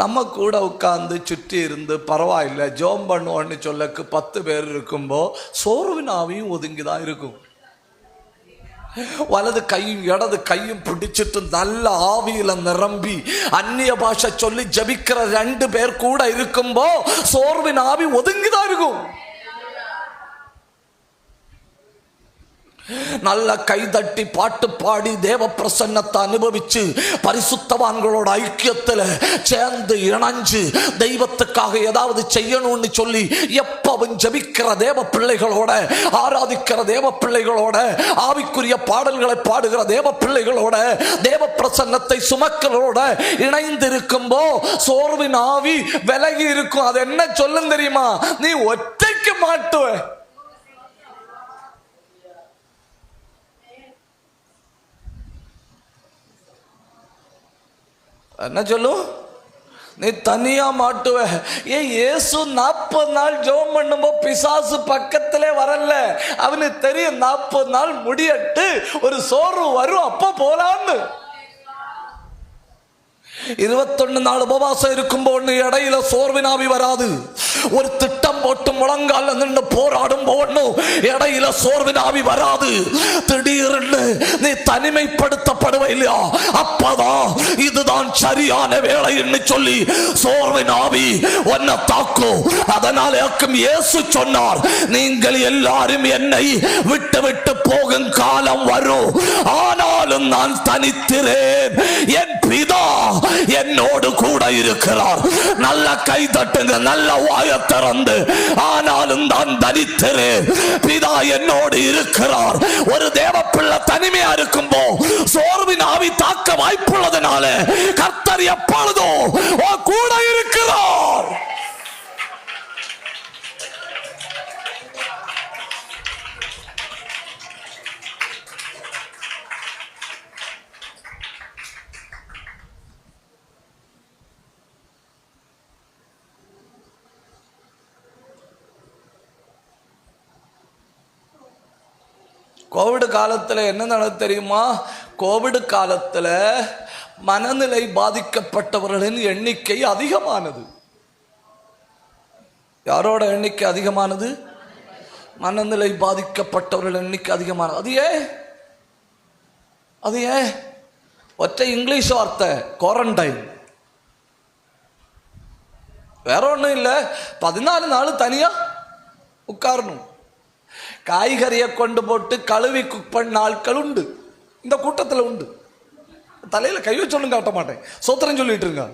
நம்ம கூட உட்கார்ந்து சுற்றி இருந்து பரவாயில்ல ஜோம் பண்ணுவோன்னு சொல்லக்கு பத்து பேர் இருக்கும்போ சோர்வின் ஆவியும் ஒதுங்கி தான் இருக்கும். வலது கையும் இடது கையும் பிடிச்சிட்டு நல்ல ஆவியில நிரம்பி அந்நிய பாஷை சொல்லி ஜபிக்கிற ரெண்டு பேர் கூட இருக்கும்போ சோர்வின் ஆவி ஒதுங்கிதான் இருக்கும். நல்ல கைதட்டி பாட்டு பாடி தேவ பிரசன்னத்தை அனுபவிச்சு பரிசுத்தவான்களோட ஐக்கியத்துல சேர்ந்து இணைஞ்சு தெய்வத்துக்காக ஏதாவது செய்யணும்னு சொல்லி எப்பவும் ஜபிக்கிற தேவ பிள்ளைகளோட ஆராதிக்கிற தேவ பிள்ளைகளோட ஆவிக்குரிய பாடல்களை பாடுகிற தேவ பிள்ளைகளோட தேவ பிரசன்னத்தை சுமக்களோட இணைந்து இருக்கும்போ சோர்வின் ஆவி விலகி இருக்கும். அது என்ன சொல்லும் தெரியுமா? நீ ஒற்றைக்கு மாட்டுவ. என்ன சொல்லும் நீ தனியா மாட்டுவ. ஏன் ஏசு நாற்பது நாள் ஜோம் பண்ணும்போது பிசாசு பக்கத்திலே வரல. அவனுக்கு தெரியும் நாற்பது நாள் முடியட்டு ஒரு சோர்வு வரும் அப்போ போலான்னு. இருபத்தொன்னு நாள் உபவாசம் இருக்கும்போது இடையில சோர்வினாவி வராது. ஒரு திட்டம் போட்டு முழங்கால நின்று போராடும் போடணும் இடையில சோர்வினாவி வராது. திடீர்னு நீ தனிமைப்படுத்தப்படுவ இல்லையா அப்பதான் இதுதான் சரியான வேலைன்னு சொல்லி சோர்வின் ஆவி உன்னை தாக்கும். அதனால யாக்கும் இயேசு சொன்னார் நீங்கள் எல்லாரும் என்னை விட்டு விட்டு போகும் காலம் வரும். ஆனாலும் நான் தனித்திரேன் என் பிதா என்னோடு கூட இருக்கிறார். நல்ல கை தட்டுங்க நல்ல வாய திறந்து. ஆனாலும் நான் தனித்திரேன் பிதா என்னோடு இருக்கிறார். ஒரு தேவ பிள்ளை தனிமையா இருக்கும்போ சோர்வின் ஆவி தாக்க வாய்ப்புள்ளதுனால கர்த்தர் எப்பொழுதும் கூட இருக்கிறார் கோவிட் காலத்தில் என்ன நடந்து தெரியுமா? கோவிட் காலத்தில் மனநிலை பாதிக்கப்பட்டவர்களின் எண்ணிக்கை அதிகமானது. யாரோட எண்ணிக்கை அதிகமானது? மனநிலை பாதிக்கப்பட்டவர்கள் எண்ணிக்கை அதிகமானது. அது ஏன்? அது ஏன்? ஒற்றை இங்கிலீஷ் வார்த்தை குவாரண்டைன் வேற ஒன்றும் இல்லை. பதினாலு நாள் தனியாக உட்காரணும். காய்கறியை கொண்டு போட்டு கழுவி குக் பண்ண ஆட்கள் உண்டு இந்த கூட்டத்தில் உண்டு. தலையில் கை வச்சொன்னும் காட்ட மாட்டேன். சோத்திரம் சொல்லிட்டு இருங்க